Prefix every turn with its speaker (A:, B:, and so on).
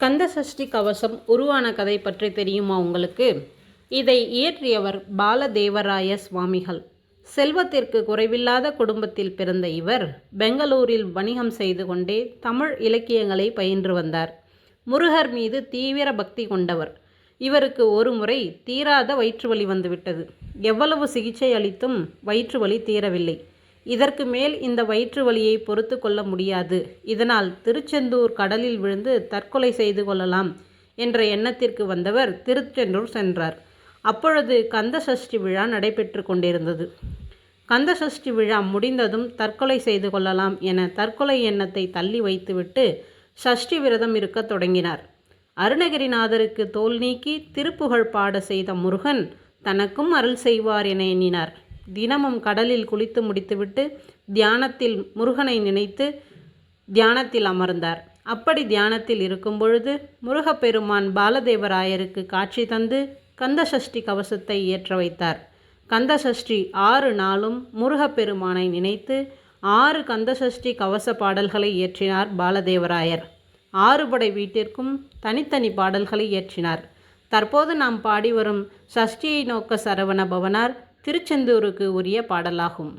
A: கந்த சஷ்டி கவசம் உருவான கதை பற்றி தெரியுமா உங்களுக்கு? இதை இயற்றியவர் பாலதேவராய சுவாமிகள். செல்வத்திற்கு குறைவில்லாத குடும்பத்தில் பிறந்த இவர் பெங்களூரில் வணிகம் செய்து கொண்டே தமிழ் இலக்கியங்களை பயின்று வந்தார். முருகர் மீது தீவிர பக்தி கொண்டவர். இவருக்கு ஒரு முறை தீராத வயிற்றுவலி வந்துவிட்டது. எவ்வளவு சிகிச்சை அளித்தும் வயிற்றுவலி தீரவில்லை. இதற்கு மேல் இந்த வயிற்று வலியை பொறுத்து கொள்ள முடியாது. இதனால் திருச்செந்தூர் கடலில் விழுந்து தற்கொலை செய்து கொள்ளலாம் என்ற எண்ணத்திற்கு வந்தவர் திருச்செந்தூர் சென்றார். அப்பொழுது கந்த சஷ்டி விழா நடைபெற்று கொண்டிருந்தது. கந்த சஷ்டி விழா முடிந்ததும் தற்கொலை செய்து கொள்ளலாம் என தற்கொலை எண்ணத்தை தள்ளி வைத்துவிட்டு சஷ்டி விரதம் இருக்கத் தொடங்கினார். அருணகிரிநாதருக்கு தோல் நீக்கி திருப்புகழ் பாட செய்த முருகன் தனக்கும் அருள் செய்வார் என எண்ணினார். தினமும் கடலில் குளித்து முடித்துவிட்டு தியானத்தில் முருகனை நினைத்து தியானத்தில் அமர்ந்தார். அப்படி தியானத்தில் இருக்கும் பொழுது முருகப்பெருமான் பாலதேவராயருக்கு காட்சி தந்து கந்த சஷ்டி கவசத்தை ஏற்ற வைத்தார். கந்த சஷ்டி ஆறு நாளும் முருகப்பெருமானை நினைத்து ஆறு கந்த சஷ்டி கவச பாடல்களை இயற்றினார் பாலதேவராயர். ஆறுபடை வீட்டிற்கும் தனித்தனி பாடல்களை இயற்றினார் தற்போது நாம் பாடி வரும் சஷ்டியை நோக்க சரவண பவனார் திருச்செந்தூருக்கு உரிய பாடலாகும்.